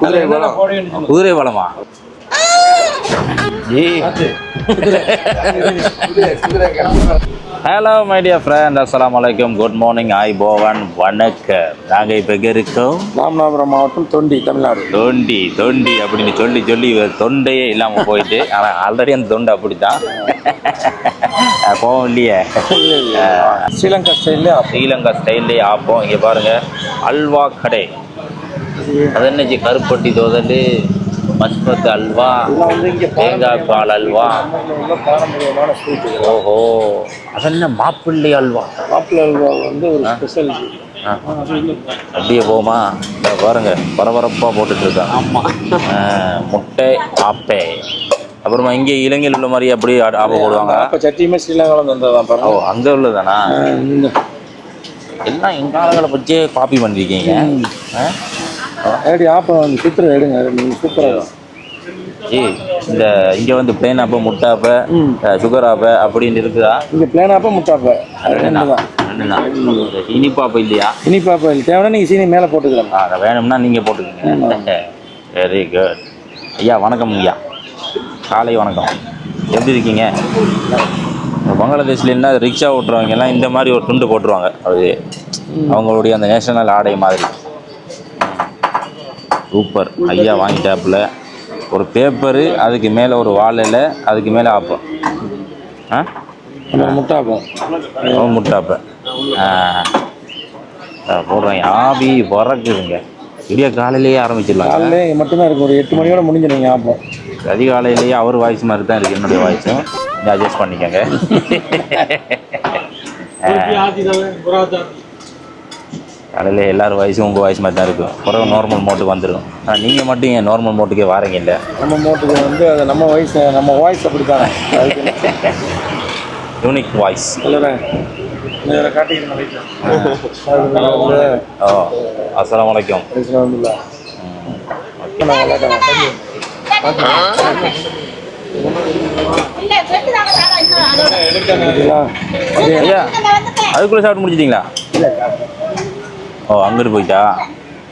குதிரை. பலம் குதிரை பலமா ஹலோ மை டியர் ஃப்ரெண்ட் அஸ்ஸலாமு அலைக்கும். குட் மார்னிங் ஐ போவன் வணக்கம். நாங்கள் இப்போ எங்கே இருக்கோம்? ராமநாதபுரம் மாவட்டம் தொண்டி தமிழ்நாடு. தொண்டி தொண்டி அப்படின்னு சொல்லி சொல்லி தொண்டையே இல்லாமல் போயிட்டு. ஆனால் ஆல்ரெடி அந்த தொண்டை அப்படித்தான். போவோம் இல்லையே? ஸ்ரீலங்கா ஸ்டைல்ல ஸ்ரீலங்கா ஸ்டைல்லே ஆப்போம். இங்கே பாருங்க. அல்வா கடை. அது என்னச்சு கருப்பட்டி தோதல் மஸ்மத் அல்வா தேங்காய் பால் அல்வா. ஓஹோ அது என்ன மாப்பிள்ளை அல்வா? மாப்பிள்ளை அல்வா வந்து ஒரு ஸ்பெஷல் ஆ. அப்படியே போமா பாருங்க பரபரப்பாக போட்டுட்டு இருக்காங்க ஆமாம் முட்டை ஆப்பே. அப்புறமா இங்கே இலங்கையில் உள்ள மாதிரி அப்படியே ஆ- ஆப்பை போடுவாங்க. அப்ப சட்டியுமே ஸ்ரீலங்காவில் வந்ததான் ஓ பாருங்க அங்கே உள்ளதானா எல்லாம் எங்கள் ஆளுகளை வச்சே காப்பி பண்ணிருக்கீங்க. ஆ? ஏடி ஆப்பம் வந்து சித்திரம் எடுங்க. நீங்க சூப்பராக ஏய் இந்த இங்கே வந்து பிளேன் ஆப்பை முட்டை ஆப்பை ம். சுகர் ஆப்பை அப்படின்னு இருக்குதா? இங்க பிளேன் ஆப்பம் முட்டாப்ப இனிப்பாப்பை இல்லையா? இனிப்பாப்பா இல்லை. தேவைன்னா நீங்க சீனி மேலே போட்டுக்கலாம். அதை வேணும்னா நீங்கள் போட்டுக்கோங்க. வெரி குட் ஐயா வணக்கம் ஐயா. காலை வணக்கம். எப்படி இருக்கீங்க? பங்களாதேஷ்ல என்ன ரிக்ஷா ஓட்டுறவங்க எல்லாம் இந்த மாதிரி ஒரு துண்டு போட்டுருவாங்க. அது அவங்களுடைய அந்த நேஷனல் ஆடை மாதிரி. சூப்பர் ஐயா வாங்கிட்டாப்புல. ஒரு பேப்பரு அதுக்கு மேலே ஒரு வாழையில் அதுக்கு மேலே ஆப்பம். ஆ? முட்டாப்பம். முட்டாப்ப. போடுறேன். ஆவி பறக்குதுங்க. விடிய காலையிலேயே ஆரம்பிச்சிடலாம். காலையில மட்டும்தான் இருக்கும். ஒரு எட்டு மணியோட முடிஞ்சிடும் ஆப்பம். அதிகாலையிலேயே அவர் வாய்ஸ் மாதிரி தான் இருக்கு. என்னுடைய வாய்ஸும் கொஞ்சம் அட்ஜஸ்ட் பண்ணிக்கோங்க. காலையில் எல்லாரும் வாய்ஸும் உங்கள் வாய்ஸ் மாதிரி தான் இருக்கும் பிறகு நார்மல் மோட்டுக்கு வந்துடும் ஆனால் நீங்கள் மட்டும் ஏன் நார்மல் மோட்டுக்கே வாரீங்க இல்லை? நம்ம மோட்டுக்கு வந்து அது நம்ம வயசு நம்ம வாய்ஸ் அப்படித்தானே. அதுக்கு யூனிக் வாய்ஸ் ஓ அப்படியே ஐயா அதுக்குள்ளே சாப்பிட்டு முடிச்சிட்டிங்களா? ஓ அங்கிட்டு போயிட்டா?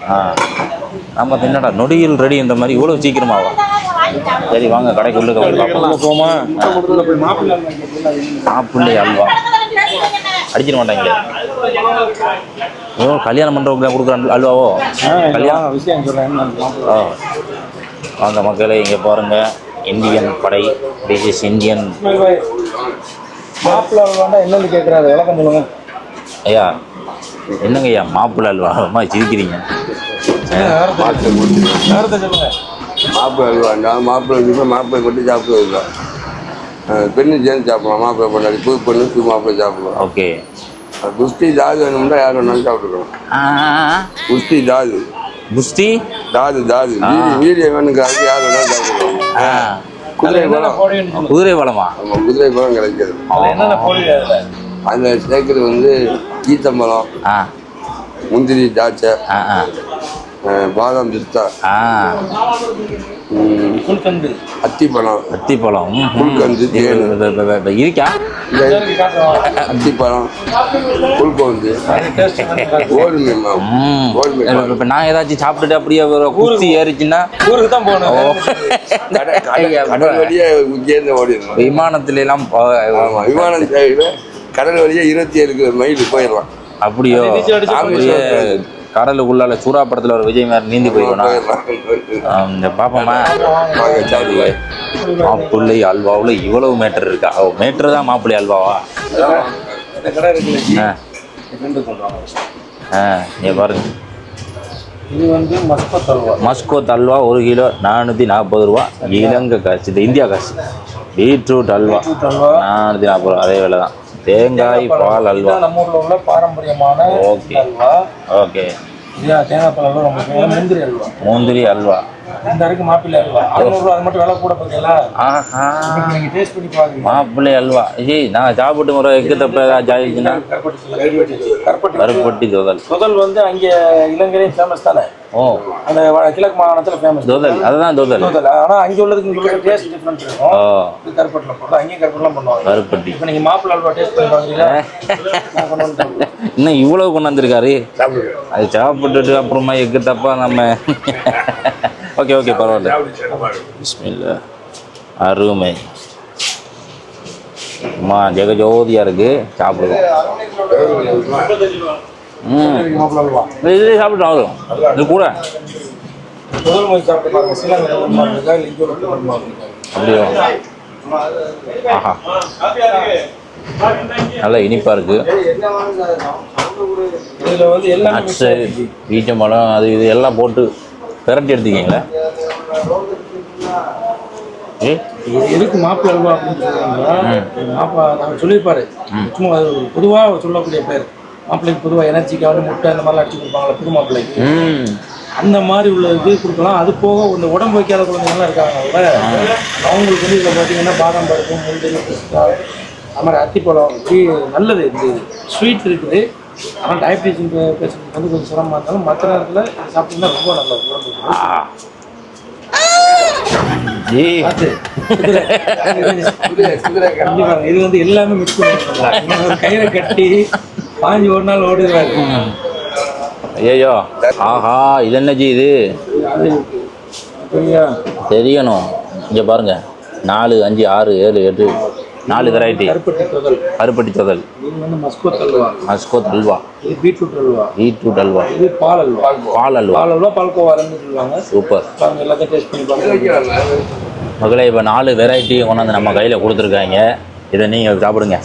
ஆ. நம்ம என்னடா நொடியில் ரெடி இந்த மாதிரி இவ்வளோ சீக்கிரமாவா? சரி வாங்க கடைக்கு உள்ள போய் பார்ப்போம். உள்ள போமா? மாப்பிள்ளை அல்வா. அடிச்சிட மாட்டாங்களே. ஓ கல்யாணம் பண்ணுறவங்க கொடுக்குற அல்வாவோ? கல்யாணம்? விஷயம் சொல்கிறேன் ஓ. வாங்க மக்களே இங்கே பாருங்க. இந்தியன் படை. திஸ் இஸ் இந்தியன் மாப்பிள்ளை என்னன்னு கேட்குறாரு விளக்கம் சொல்லுங்க. ஐயா என்னங்க ஐயா மாப்பிள்ளை அல்வா? அம்மா சிரிக்கிறீங்க. மாப்பிள்ளை அல்வா நான் மாப்பிள்ளை வச்சுப்பேன் மாப்பிள்ளை கொண்டு சாப்பிடுவது பெண்ணு சேர்ந்து சாப்பிடலாம். மாப்பிள்ளை பொண்ணாடி புது பொண்ணு புது மாப்பிள்ளை சாப்பிடலாம். ஓகே. குஸ்தி தாது வேணும்னா யார் வேணாலும் சாப்பிட்டுக்கலாம். குஸ்தி தாது. குஸ்தி தாது தாது. வீ- வீரியம் வேணுங்கிறது யார் வேணாலும் சாப்பிடலாம் ஆ. குதிரை பழம். குதிரை பலமா ஆமாம் குதிரை போடுவீங்க அதில் அதில் சேர்க்குறது வந்து ஈத்தம்பழம் ஆ. முந்திரி திராட்சை ஆ ஆ. பாதாம் பிஸ்தா அத்திப்பழம். அத்திப்பழம். புல்கந்து, இருக்கா? அத்திப்பழம் புல்கோந்து காட்டுறோம். கோதுமை இப்போ நான் ஏதாச்சும் சாப்பிட்டுட்டு அப்படியே குஸ்தி ஏறிச்சுன்னா? ஊருக்கு தான் போகணும். கடல் கடல் கடல் வழியா உச்சேர்ந்து ஓடிடலாம் விமானத்துல எல்லாம் விமானம் சேவையில கடல் வழியா இருபத்தி ஏழு மைல் போயிடலாம். அப்படியோ? கடலுக்குள்ளால சூறா படத்துல ஒரு விஜய் மாதிரி நீந்தி போயிடணும் பாப்போமா? மாப்பிள்ளை அல்வாவில் இவ்வளவு மேட்டர் இருக்கா? ஓ மேட்டர் தான் மாப்பிள்ளை அல்வாவா? ஆ. இங்க பாருங்க. இது வந்து மஸ்கத் அல்வா. மஸ்கோத் அல்வா ஒரு கிலோ நானூற்றி நாற்பது ரூபா. இலங்கை காசு இது இந்தியா காசு பீட்ரூட் அல்வா. பீட்ரூட் அல்வா. நானூற்றி நாற்பது ரூபா. அதே விலை தான் தேங்காய் பால் அல்வா. நம்ம ஊர்ல உள்ள பாரம்பரியமான ஓகே. அல்வா. ஓகே. தேங்காய் பால் அல்வா. முந்திரி அல்வா. முந்திரி அல்வா. இந்த இருக்கு மாப்பிள்ளை அல்வா. அறுநூறுவா அது மட்டும் விலை கூட பார்த்தீங்களா ஆஹா. நீங்க டேஸ்ட் பண்ணி பாருங்க. மாப்பிள்ளை அல்வா. ஏய் நான் சாப்பிட்டு முறை எக்கு தப்ப ஆயிடுச்சுன்னா கருப்பட்டி தோதல். முதல் வந்து அங்கே இலங்கையிலேயும் ஃபேமஸ் தானே? ஓ. அந்த வ- கிழக்கு மாகாணத்தில் ஃபேமஸ் தோதல். அதுதான் தோதல். முதல்ல ஆனால் அங்கே உள்ளதுக்கு இங்கே உள்ள டேஸ்ட் டிஃப்ரெண்ட் இருக்கும். ஓ. இது கருப்பட்டில் போடுறது அங்கேயும் கருப்பட்டிலாம் பண்ணுவாங்க. கருப்பட்டி. இப்போ நீங்கள் மாப்பிள்ளை அல்வா டேஸ்ட் பண்ணி பார்க்குறீங்களா கொண்டு. இன்னும் இவ்வளவு கொண்டாந்துருக்காரு அது சாப்பிட்டுட்டு அப்புறமா எக்கு தப்பா நம்ம ஓகே ஓகே பரவாயில்ல. பிஸ்மில்லா. அருமை. அம்மா ஜெகஜோதியா இருக்கு. சாப்பிடுவோம். ம். இது சாப்பிட்டு ஆகும் இது கூட. அப்படியோ. ஆஹா. நல்லா இனிப்பா இருக்கு. இதில் வந்து எல்லாமே mix நட்ஸு ஆயிருக்கு. பீச்சம்பழம் அது இது எல்லாம் போட்டு பிரட்டி எடுத்துக்கிங்களா எதுக்கு மாப்பிள்ளை அல்வா அப்படின்னு சொல்றாங்க மாப்பா நாங்கள் சொல்லியிருப்பாரு. சும்மா அது பொதுவாக சொல்லக்கூடிய பேர். மாப்பிள்ளைக்கு பொதுவாக எனர்ஜிக்கு முட்டை அந்த மாதிரிலாம் அடிச்சு கொடுப்பாங்களா புது மாப்பிள்ளைக்கு? அந்த மாதிரி உள்ள இது கொடுக்கலாம். அது போக இந்த உடம்பு வைக்காத குழந்தைங்கலாம் இருக்காங்கல்ல அவங்களுக்கு வந்து இதில் பார்த்தீங்கன்னா பாதாம் பருப்பு முந்திரி பிஸ்தா அது மாதிரி அத்திப்பழம் நல்லது இந்த ஸ்வீட் இருக்குது. ஆனால் டயபிட்டிஸ் பேஷண்ட் வந்து கொஞ்சம் சிரமமாக இருந்தாலும் மற்ற நேரத்தில் சாப்பிட்டீங்கன்னா ரொம்ப பார்த்து. கண்டிப்பா இது வந்து எல்லாமே மிக்ஸ் பண்ணி கயிறை கட்டி பாஞ்சு ஒரு நாள் ஓடுவாரு ஐயோ ஆஹா இது என்ன ஜி இது? தெரியணும். இங்கே பாருங்க நாலு அஞ்சு ஆறு ஏழு எட்டு நாலு வெரைட்டி கருப்பட்டி தொதல். மஸ்கோத் அல்வா. பீட்ரூட் அல்வா. பீட்ரூட் அல்வா. இது பால் அல்வா. பால் அல்வா. பால் அல்வா. சொல்லுவாங்க. சூப்பர். எல்லாத்தையும் டேஸ்ட் பண்ணி பாருங்க. மகளே இப்போ நாலு வெரைட்டி கொண்டாந்து நம்ம கையில் கொடுத்துருக்காங்க. இதை நீங்கள் சாப்பிடுங்க.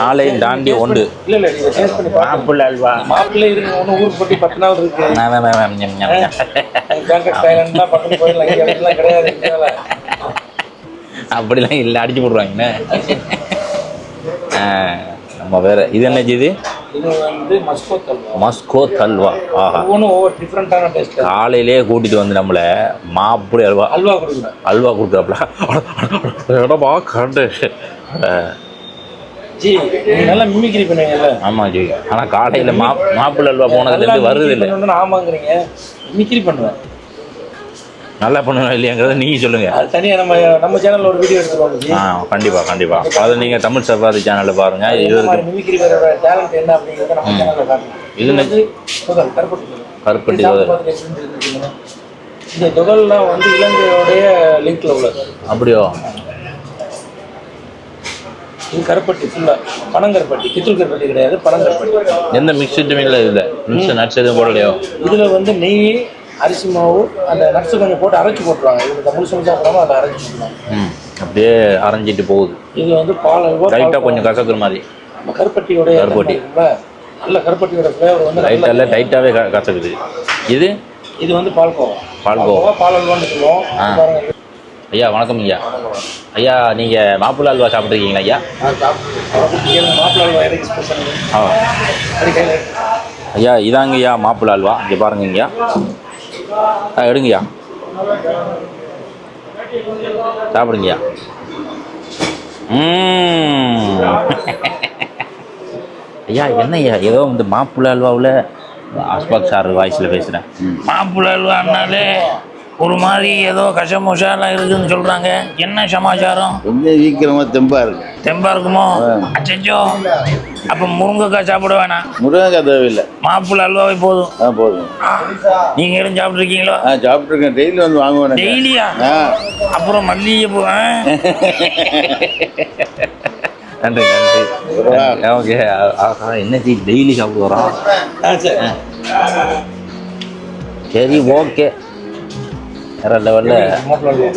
நாளையும் தாண்டி ஒன்று இல்ல இல்ல நீங்க டேஸ்ட் பண்ணி பாருங்க. ஆப்பிள் அல்வா. மாப்பிள்ளை இருக்கு ஒன்றும் ஊருக்கு போட்டு பத்து நாள் இருக்கு. கிடையாது அப்படிலாம் இல்லை அடிச்சு போடுவாங்கண்ணே நம்ம வேற இது என்ன இது? இது வந்து மஸ்கோத் அல்வா மஸ்கோ தல்வா ஆஹா. காலையிலேயே கூட்டிட்டு வந்து நம்மளை மாப்பிள்ளை அல்வா அல்வா அல்வா கொடுக்குறாப்புல இடமா கண்டு ஜி நீங்க நல்லா மிமிக்ரி பண்ணுவீங்கல்ல? ஆமாம் ஜி. ஆனால் காலையில் மா மாப்பிள்ளை அல்வா போனதுலேருந்து வருது இல்லை ஆமாங்கிறீங்க. மிமிக்ரி பண்ணுவேன். நல்லா பண்ணுவேன் இல்லையாங்கிறத நீங்கள் சொல்லுங்கள் அது தனியா நம்ம நம்ம சேனல்ல ஒரு வீடியோ எடுத்துருவாங்க ஆ கண்டிப்பாக கண்டிப்பாக அதை நீங்கள் தமிழ் சபாதி சேனலில் பாருங்கள் மாதிரி மிமிக்ரி வேற டேலண்ட் என்ன அப்படிங்கறத நம்ம சேனல்ல காட்டுறோம். இது கருப்பட்டி. கருப்பட்டி. இந்த துகள்லாம் வந்து இலங்கையோடைய லிங்க்ல உள்ளது. அப்படியோ? இது கருப்பட்டி ஃபுல்லா பனங்கருப்பட்டி கித்துள் கருப்பட்டி கிடையாது பனங்கருப்பட்டி. எந்த மிக்ஸ்டுமே இல்லை மிக்ஸ் நட்ஸ் எதுவும் போடலையோ? இதுல வந்து நெய் அரிசி மாவு அந்த நட்ஸ் கொஞ்சம் போட்டு அரைச்சு போட்டுருவாங்க. இது முழுசு முழுசா போடாம அதை அரைச்சு போட்டுருவாங்க. அப்படியே அரைஞ்சிட்டு போகுது. இது வந்து பால் லைட்டாக கொஞ்சம் கசக்குற மாதிரி. நம்ம கருப்பட்டியோடைய கருப்பட்டி. நல்ல கருப்பட்டியோட ஃப்ளேவர் வந்து லைட்டாக இல்லை டைட்டாகவே கசக்குது. இது? இது வந்து பால்கோவா பால்கோவா. பால் அல்வான்னு சொல்லுவோம். ஐயா வணக்கம் ஐயா. ஐயா நீங்கள் மாப்பிள்ளை அல்வா சாப்பிட்ருக்கீங்களா ஐயா? மாப்பிள்ளை அல்வா ஆ. ஐயா இதாங்க ஐயா மாப்பிள்ளை அல்வா. இங்கே பாருங்க ஐயா. எடுங்கய்யா. சாப்பிடுங்கய்யா. ஐயா என்ன ஐயா ஏதோ இந்த மாப்பிள்ளை அல்வாவில் அஸ்பாக் சார் வாய்ஸில் பேசுகிறேன் மாப்பிள்ளை அல்வான்னாலே ஒரு மாதிரி ஏதோ கஷமுஷாலாம் இருக்குதுன்னு சொல்கிறாங்க என்ன சமாச்சாரம்? கொஞ்சம் சீக்கிரமா தெம்பா இருக்கு. தெம்பா இருக்குமோ? அச்சோ அப்போ முருங்கைக்காய் சாப்பிட வேணாம். முருங்கக்காய் தேவையில்லை. மாப்பிள்ளை அல்வாவே போதும். ஆ போதும். நீங்க எதுவும் சாப்பிட்ருக்கீங்களோ ஆ சாப்பிட்ருக்கேன் டெய்லி வந்து வாங்குவேன் டெய்லியா? அப்புறம் மல்லிகைப்பூ? நன்றி நன்றி. ஓகே. என்ன செய்ய டெய்லி சாப்பிட்டு வரோம் ஆ சரி. சரி ஓகே. வேற லெவலில்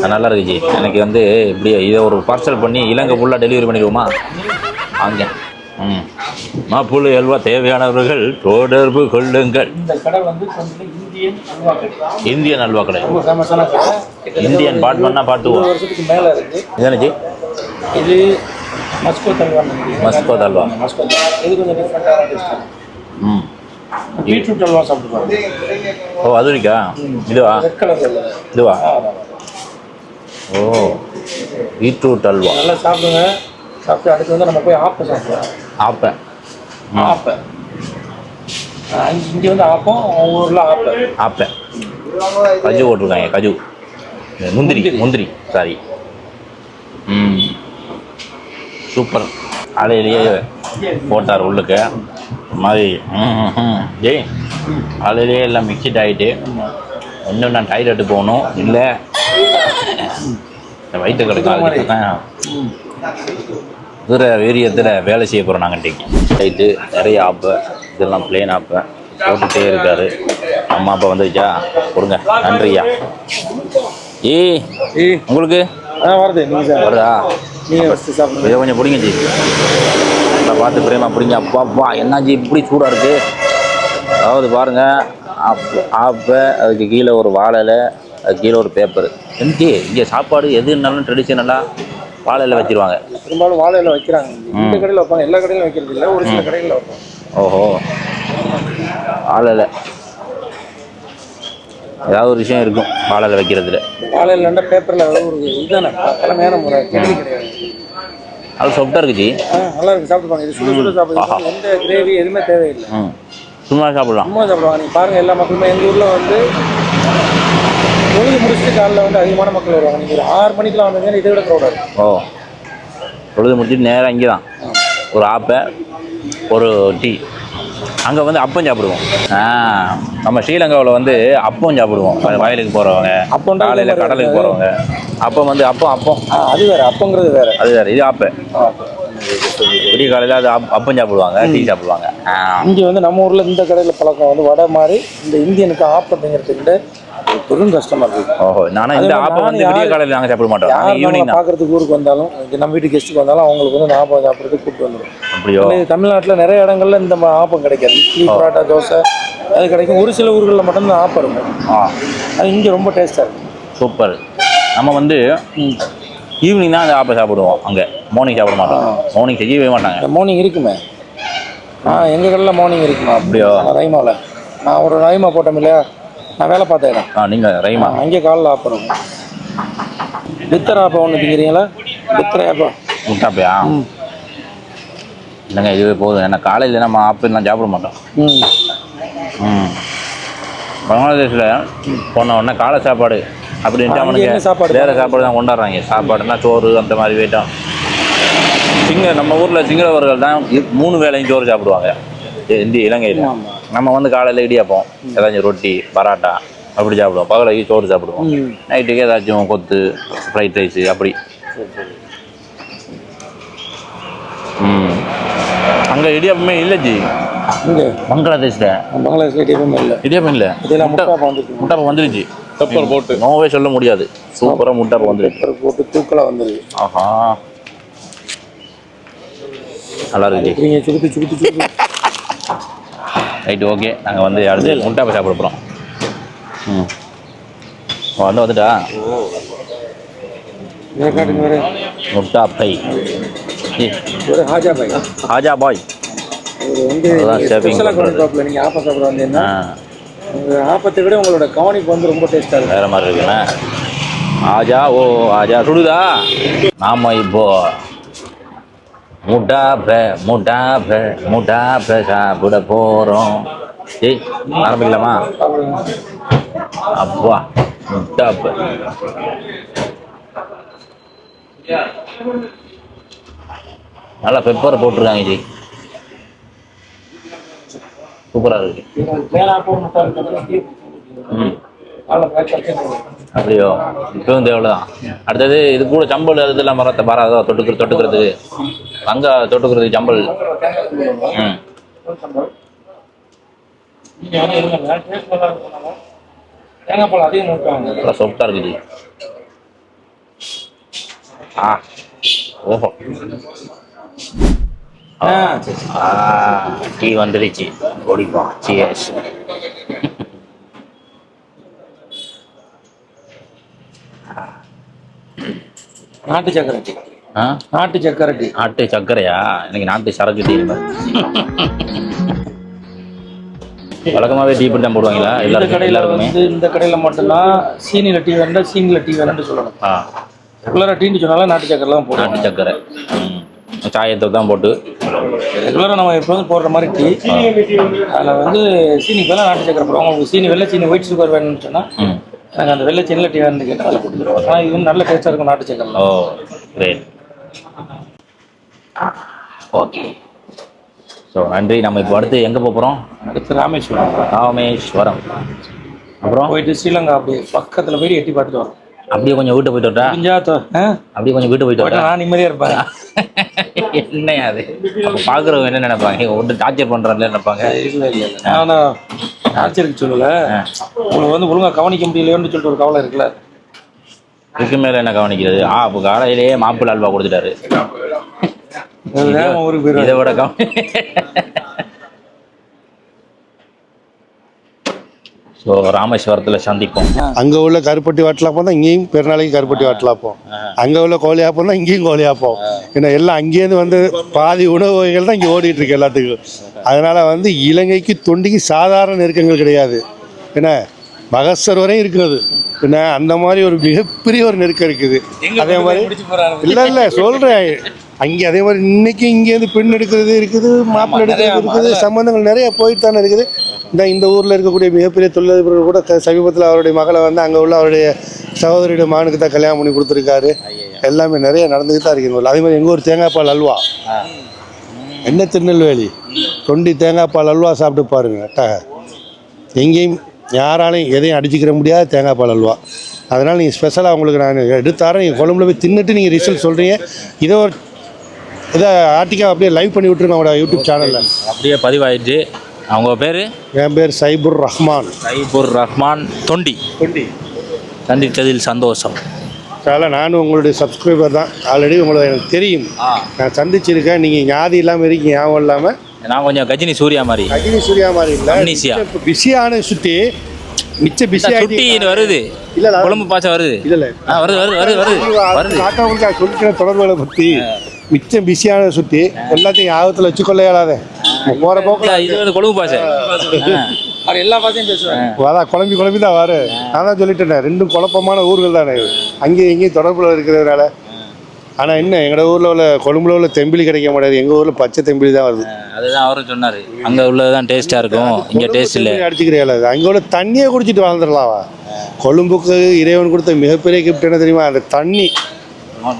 நல்லா இருக்கு ஜி. எனக்கு வந்து இப்படி இதை ஒரு பார்சல் பண்ணி இலங்கை ஃபுல்லாக டெலிவரி பண்ணிடுவோமா வாங்க. ம். மாப்புள்ளை அல்வா தேவையானவர்கள் தொடர்பு கொள்ளுங்கள். இந்த கடை வந்து கொஞ்சம் இந்தியன் அல்வா கடை. இந்தியன் பாட் பண்ணா பாட்டு இருபது வருஷத்துக்கு மேலே இருக்கு. இதானே ஜி? இது மஸ்கோத் அல்வா. மஸ்கோத் அல்வா. ம். பீட்ரூட் அல்வா சாப்பிட்டு ஓ அது இருக்கா இதுவா? இதுவா. ஓ பீட்ரூட் அல்வா. நல்லா சாப்பிடுங்க. சாப்பிட்டு அடுத்து வந்து நம்ம போய் ஆப்பம் சாப்பிடுவோம் ஆப்பேன் ஆப்பை. இங்கே வந்து ஆப்பம் அவங்க ஊரில் ஆப்பை. ஆப்பேன் கஜு போட்டிருக்காங்க கஜு. முந்திரி முந்திரி. சாரி. ம். சூப்பர். காலையிலேயே போட்டார் உள்ளுக்கு. மாதிரி. டேய் காலையிலேயே எல்லாம் மிக்சிட் ஆகிட்டு இன்னும் நான் டாய்லெட்டு போகணும். இல்லை. வயிற்று கிடக்கு இதில் வீரியத்தில் வேலை செய்ய போகிறோம் நாங்கள் இன்றைக்கி ரைட்டு நிறைய ஆப்பை இதெல்லாம் பிளேன் ஆப்பை போட்டுகிட்டே இருக்காரு. அம்மா அப்பா வந்துருச்சா? கொடுங்க. நன்றியா ஏய் உங்களுக்கு? வருது. கொஞ்சம் பிடிங்க ஜி. நல்லா பார்த்து பிரேமா பிடிங்க. அப்பா அப்பா என்னாச்சு? இப்படி சூடாக இருக்குது அதாவது பாருங்கள் ஆப் ஆப்பை அதுக்கு கீழே ஒரு வாழை இலை அதுக்கு கீழே ஒரு பேப்பர் எம்டி இங்கே சாப்பாடு எதுனாலும் ட்ரெடிஷ்னலாக வாழை இலை வச்சிருவாங்க. பெரும்பாலும் வாழையில வைக்கிறாங்க. இந்த கடையில் வைப்பாங்க. எல்லா கடையிலும் வைக்கிறது இல்லை. ஒரு சில கடைகளில் வைப்பாங்க. ஓஹோ. வாழை இலை ஏதாவது ஒரு விஷயம் இருக்கும் வாழை இலை வைக்கிறதுல. வாழை இல்லைன்னா பேப்பரில் ஒரு இதுதானே? பழமையான முறை. கிடையாது. அது சொப்டாக இருக்குச்சி நல்லா இருக்கு சாப்பிடுவாங்க இது சுட சுட சாப்பிடுவாங்க எந்த கிரேவி எதுவுமே தேவையில்லை. சும்மா சாப்பிடலாம். சும்மா சாப்பிடுவாங்க நீங்கள் பாருங்கள் எல்லா மக்களுமே எங்கள் ஊரில் வந்து தொழுது முடிச்சுட்டு காலைல வந்து அதிகமான மக்கள் வருவாங்க. நீங்கள் ஒரு ஆறு மணிக்கெலாம் வந்தீங்கன்னா இதை விட க்ரௌடாக இருக்கும் ஓ. பொழுது முடிச்சுட்டு நேராக இங்கே தான் ஒரு ஆப்பை ஒரு டீ. அங்கே வந்து அப்பம் சாப்பிடுவோம். நம்ம ஸ்ரீலங்காவில் வந்து அப்பம் சாப்பிடுவோம். வயலுக்கு போகிறவங்க அப்பம்ன்றது காலையில் கடலுக்கு போகிறவங்க அப்பம் வந்து அப்பம் அப்பம். அது வேறு அப்பங்கிறது வேறு. அது வேறு இது ஆப்பை விடிய காலையில் அது அப் அப்பம் சாப்பிடுவாங்க டீ சாப்பிடுவாங்க. இங்கே வந்து நம்ம ஊரில் இந்த கடையில் பழக்கம் வந்து வடை மாதிரி இந்த இந்தியனுக்கு ஆப்பத்துங்கிறதுக்கு ஒரு பெரும் கஷ்டமாக இருக்குது ஓஹோ நானும் இந்த ஆப்பம் வந்து விடிய காலையில் நாங்கள் சாப்பிட மாட்டோம். ஈவினிங் பார்க்கறதுக்கு ஊருக்கு வந்தாலும் நம்ம வீட்டு கெஸ்ட்டுக்கு வந்தாலும் அவங்களுக்கு வந்து ஆப்பம் சாப்பிட்றதுக்கு கூப்பிட்டு வந்துடும் அப்படியோ? தமிழ்நாட்டில் நிறைய இடங்கள்ல இந்த மா- ஆப்பம் கிடைக்காது. இட்லி பரோட்டா தோசை அது கிடைக்கும். ஒரு சில ஊர்களில் மட்டும்தான் ஆப்பம் இருக்கும். ஆ. அது இங்கே ரொம்ப டேஸ்ட்டாக இருக்கும். சூப்பர். நம்ம வந்து ஈவினிங் தான் அந்த ஆப்பை சாப்பிடுவோம் அங்கே. மார்னிங் சாப்பிட மாட்டோம். மார்னிங் செய்யவே மாட்டாங்க. மார்னிங் இருக்குமே. ஆ எங்கள் கடையில் மார்னிங் இருக்குமா? அப்படியோ? ரைமாவில் நான் ஒரு ரைமா போட்டோம் இல்லையா? நான் வேலை பார்த்த இடம். ஆ நீங்கள் ரைமா. அங்கே காலைல ஆப்பம் பித்தர் ஆப்பம் ஒன்று திங்கிறீங்களா? பித்தரை ஆப்பம். முட்டாப்பையா? இல்லைங்க இதுவே போதும்? ஏன்னா காலையில் நம்ம ஆப்பிள்லாம் சாப்பிட மாட்டோம். ம். பங்களாதேஷில் போன உடனே காலை சாப்பாடு அப்படின்ட்டு என்ன சாப்பாடு? வேறு சாப்பாடு தான் கொண்டாடுறாங்க. சாப்பாடுனா சோறு அந்த மாதிரி வேட்டம் சிங்க நம்ம ஊரில் சிங்களவர்கள் தான் மூணு வேளையும் சோறு சாப்பிடுவாங்க. இந்திய இலங்கையில். நம்ம வந்து காலையில் இடியாப்போம் ஏதாச்சும் ரொட்டி பராட்டா அப்படி சாப்பிடுவோம். பகலைக்கு சோறு சாப்பிடுவோம். நைட்டுக்கு ஏதாச்சும் கொத்து ஃப்ரைட் ரைஸு அப்படி. அங்கே இடியாப்பமே இல்லை ஜி. இங்கே பங்களாதேஷில். பங்களாதேஷ் எதுவுமே இல்லை. இடியாப்பம் இல்லை. இதெல்லாம் முட்டை வந்துருக்கு முட்டாப்பம் வந்துருச்சு. பெப்பர் போட்டு. நோவே சொல்ல முடியாது. சூப்பராக முட்டாப்பம் வந்துருச்சு. பெப்பர் போட்டு தூக்கலாக வந்துருக்கு ஆஹா. நல்லா இருக்கு நீங்கள் சுகுத்து சுகுத்து ரைட்டு ஓகே. நாங்கள் வந்து அடுத்து முட்டாப்பை சாப்பிட போகிறோம் ம். வந்து வந்துட்டா? முட்டாப்பை. ஒரு ஹாஜா பாய். ஆஜா பாய். ஒரு வந்து ஸ்பெஷலாக நீங்கள் சாப்பிட வந்தீங்கன்னா. ஆப்பத்தை விட உங்களோட கவனிப்பு வந்து ரொம்ப டேஸ்ட்டாக இருக்கும். வேற மாதிரி இருக்குண்ணே. ஆஜா ஓ ஆஜா சுடுதா? நாம இப்போ முட்டாப்பை முட்டாப்பை முட்டாப்பை சாப்பிட போகிறோம் ஏய் ஆரம்பிக்கலாமா? அப்பா முட்டாப்பை நல்லா பெப்பர் போட்டிருக்காங்க ஜி. சூப்பராக இருக்கு. ம். அப்படியோ இப்பவும் தேவைதான் அடுத்தது இது கூட சம்பல் அது இதெல்லாம் மரத்தை பாராதோ தொட்டுக்கிற தொட்டுக்கிறதுக்கு. அங்க தொட்டுக்கிறதுக்கு சம்பல். ம். நீங்கள் இருக்குது ஜி. ஆ ஓஹோ. டீ வந்துடுச்சு குடிப்போம். சியர்ஸ் நாட்டு சக்கரை டீ நாட்டு சக்கரை டீ நாட்டு சர்க்கரையா? எனக்கு நாட்டு சரக்கு டீ வழக்கமாகவே டீ இப்படி தான் போடுவாங்களா? இந்த கடையில் வந்து இந்த கடையில் மட்டும்தான் சீனியில் டீ வேண்டாம் சீனியில் டீ வேணும்னு சொல்லணும். ரெகுலராக டீன்னு சொன்னாலும் நாட்டு சக்கரை தான் போடுவோம் நாட்டு சர்க்கரை ம். சாயத்தை தான் போட்டு. ரெகுலராக நம்ம எப்போதும் போடுற மாதிரி டீ அதில் வந்து சீனி பதிலாக நாட்டு சக்கரை போடுவோம் உங்களுக்கு சீனி வெள்ளை சீனி ஒயிட் சுகர் வேணும்னு சொன்னால் எனக்கு அந்த வெள்ளை சீனியில் டீ வேணும்னு கேட்டால் அதில் கொடுத்துருவோம். ஆனால் இது நல்ல டேஸ்ட்டாக இருக்கும் நாட்டு சக்கரை. ஓ கிரேட் ஓகே ஸோ நன்றி. நம்ம இப்போ அடுத்து எங்கே போகிறோம் அடுத்து ராமேஸ்வரம். ராமேஸ்வரம். அப்புறம்? போயிட்டு ஸ்ரீலங்கா அப்படியே பக்கத்துல போய் எட்டி பார்த்துட்டு வரோம். அப்படியே கொஞ்சம் வீட்டை போயிட்டு வரட்டா? அப்படியே கொஞ்சம் வீட்டு போயிட்டு வரட்டா? நான் நிம்மதியா இருப்பேன். என்னையா அது? அப்போ பார்க்குறவங்க என்ன நினைப்பாங்க? ஒன்று டார்ச்சர் பண்ணுறாங்களே நினைப்பாங்க? இல்ல நான் டார்ச்சருக்கு சொல்லல. உங்களுக்கு வந்து ஒழுங்கா கவனிக்க முடியலையோன்னு சொல்லிட்டு ஒரு கவலை இருக்குல்ல. இதுக்கு மேலே என்ன கவனிக்கிறது? ஆ அப்போ காலையிலேயே மாப்பிள்ளை அல்வா கொடுத்துட்டாரு. இதை விட கவனி ஸோ ராமேஸ்வரத்தில் சந்திப்போம். அங்கே உள்ள கருப்பட்டி வாட்டலாப்பம் தான் இங்கேயும் பெருநாளைக்கு கருப்பட்டி வாட்டலாப்போம் அங்கே உள்ள கோழியாப்பம் தான் இங்கேயும் கோழியாப்பம் ஏன்னா எல்லாம் அங்கேருந்து வந்து பாதி உணவு வகைகள் தான் இங்கே ஓடிட்டு இருக்கு எல்லாத்துக்கும். அதனால வந்து இலங்கைக்கு தொண்டிக்கு சாதாரண நெருக்கங்கள் கிடையாது. என்ன மகசர் வரையும் இருக்குது. என்ன அந்த மாதிரி ஒரு மிகப்பெரிய ஒரு நெருக்கம் இருக்குது. அதே மாதிரி இல்லை இல்லை சொல்கிறேன் அங்கே அதே மாதிரி இன்னைக்கு இங்கேருந்து பெண் எடுக்கிறது இருக்குது மாப்பிள்ளை எடுக்கிறது இருக்குது சம்பந்தங்கள் நிறைய போயிட்டு தானே இருக்குது. இந்த இந்த ஊரில் இருக்கக்கூடிய மிகப்பெரிய தொழிலதிபர்கள் கூட சமீபத்தில் அவருடைய மகளை வந்து அங்கே உள்ள அவருடைய சகோதரியுடைய மகனுக்கு தான் கல்யாணம் பண்ணி கொடுத்துருக்காரு. எல்லாமே நிறைய நடந்துக்கிட்டு தான் இருக்குது. அதே மாதிரி எங்கள் ஊர் தேங்காய் பால் அல்வா? என்ன திருநெல்வேலி? தொண்டி தேங்காய் பால் அல்வா சாப்பிட்டு பாருங்க ட- எங்கேயும் யாராலையும் எதையும் அடிச்சுக்கிற முடியாத தேங்காய் பால் அல்வா. அதனால் நீங்கள் ஸ்பெஷலாக உங்களுக்கு நான் எடுத்தாரேன் நீங்கள் கொழம்புல போய் தின்னுட்டு நீங்கள் ரிசல்ட் சொல்கிறீங்க இதை ஒரு இதை ஆர்டிக்கா அப்படியே லைவ் பண்ணி விட்ருங்க அவங்களோட யூடியூப் சேனலில் அப்படியே பதிவாயிடுச்சு. அவங்க பேர்? என் பேர் சைபுர் ரஹ்மான். சைபுர் ரஹ்மான் தொண்டி. தொண்டி. சந்தித்ததில் சந்தோஷம். அதனால் நானும் உங்களுடைய சப்ஸ்கிரைபர் தான். ஆல்ரெடி உங்களை எனக்கு தெரியும். நான் சந்திச்சிருக்கேன். நீங்கள் ஞாதி இல்லாமல் இருக்கீங்க ஞாபகம் இல்லாமல் நான் கொஞ்சம் கஜினி சூர்யா மாதிரி. அக்னி சூர்யா மாதிரி இல்லை. இப்போ பிஸியான சுற்றி மிச்ச பிஸி சுட்டி வருது. இல்ல. குழம்பு பாச்சா வருது. இல்லை இல்லை. வருது வருது வருது வருது வருது. காட்டவங்களுக்கு சொல்லிக்கிற தொடர்புகளை பற்றி மிச்சம் பிஸியான சுற்றி எல்லாத்தையும் ஆபத்தில் வச்சுக்கொள்ள இயலாத. போக்கில் இது வந்து கொழும்பு பாசை அவர் எல்லா பாசையும் பேசுவாரு. அதான் குழம்பி குழம்பி தான் வாரு நான் தான் சொல்லிட்டேனே ரெண்டும் குழப்பமான ஊர்கள் தானே. அங்கேயும் இங்கேயும் தொடர்பில் இருக்கிறதுனால. ஆனால் என்ன எங்களோட ஊரில் உள்ள கொழும்புல உள்ள தெம்பிலி கிடைக்க மாட்டாது எங்கள் ஊரில் பச்சை தெம்பிலி தான் வருது. அதுதான் அவரும் சொன்னாரு. அங்க உள்ளதுதான் டேஸ்டா இருக்கும். இங்க டேஸ்ட் இல்ல. அடிச்சுக்கிறீங்களா அங்கே உள்ள தண்ணியை குடிச்சிட்டு வாழ்ந்துடலாவா கொழும்புக்கு இறைவன் கொடுத்த மிகப்பெரிய கிஃப்ட் என்ன தெரியுமா? அந்த தண்ணி.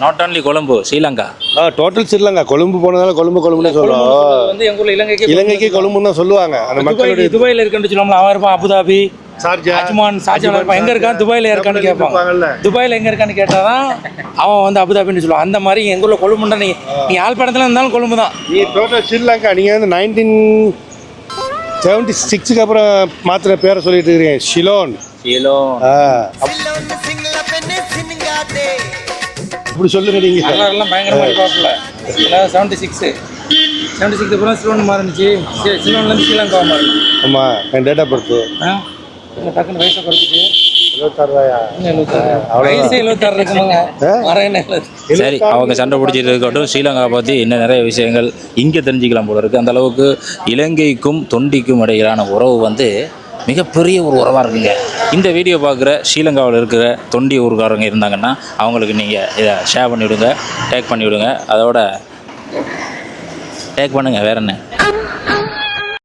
நாட் only கொழும்பு ஸ்ரீலங்கா ஆ டோட்டல் சிறிலங்கா கொழும்பு போனதால கொழும்பு கொழும்புன்னு சொல்லுவோம் வந்து எங்க ஊர்ல இலங்கைக்கு இலங்கைக்கு கொழும்புன்னு தான் சொல்லுவாங்க. அந்த மக்களுடைய துபாயில இருக்குன்னு சொல்லுவாங்க அவன் இருப்பான் அபுதாபி சார்ஜா அஜ்மான் ஷாஜான் இருப்பான். எங்க இருக்கான்? துபாயில இருக்கான்னு கேட்பாங்க இருப்பாங்கல்ல. துபாயில எங்க இருக்கான்னு கேட்டாதான் அவன் வந்து அபுதாபின்னு சொல்லுவான். அந்த மாதிரி எங்க ஊர்ல கொழும்புண்டா நீ நீ யாழ்ப்பாணத்துல இருந்தாலும் கொழும்பு தான். நீ டோட்டல் ஸ்ரீலங்கா நீங்கள் வந்து நைன்டீன் செவன்டி சிக்ஸுக்கு அப்புறம் மாத்திர பேரை சொல்லிட்டு இருக்கிறீங்க. ஷிலோன் கிலோ ஆ. அப்படி சொல்லுங்க நீங்கள் வரலாறுலாம் பயங்கரமா இருப்பாப்புல செவன்டி சிக்ஸ் செவன்டி சிக்ஸ் அப்புறம் சிலோன் மாறினுச்சு. சிலோன்லேருந்து ஸ்ரீலங்கா மாறினு ஆமாம் என் டேட் ஆஃப் இல்லை டக்குன்னு வயசை குறைச்சிட்டு. சரி அவங்க சண்டை பிடிச்சிட்டு இருக்கட்டும் ஸ்ரீலங்கா பற்றி இன்னும் நிறைய விஷயங்கள் இங்கே தெரிஞ்சுக்கலாம் போல இருக்குது அந்த அளவுக்கு இலங்கைக்கும் தொண்டிக்கும் இடையிலான உறவு வந்து மிகப்பெரிய ஒரு உறவாக இருக்குங்க. இந்த வீடியோ பார்க்குற ஸ்ரீலங்காவில் இருக்கிற தொண்டி ஊர்காரங்க இருந்தாங்கன்னா அவங்களுக்கு நீங்கள் இதை ஷேர் பண்ணி விடுங்க டேக் பண்ணி விடுங்க அதோட டேக் பண்ணுங்கள் வேற என்ன?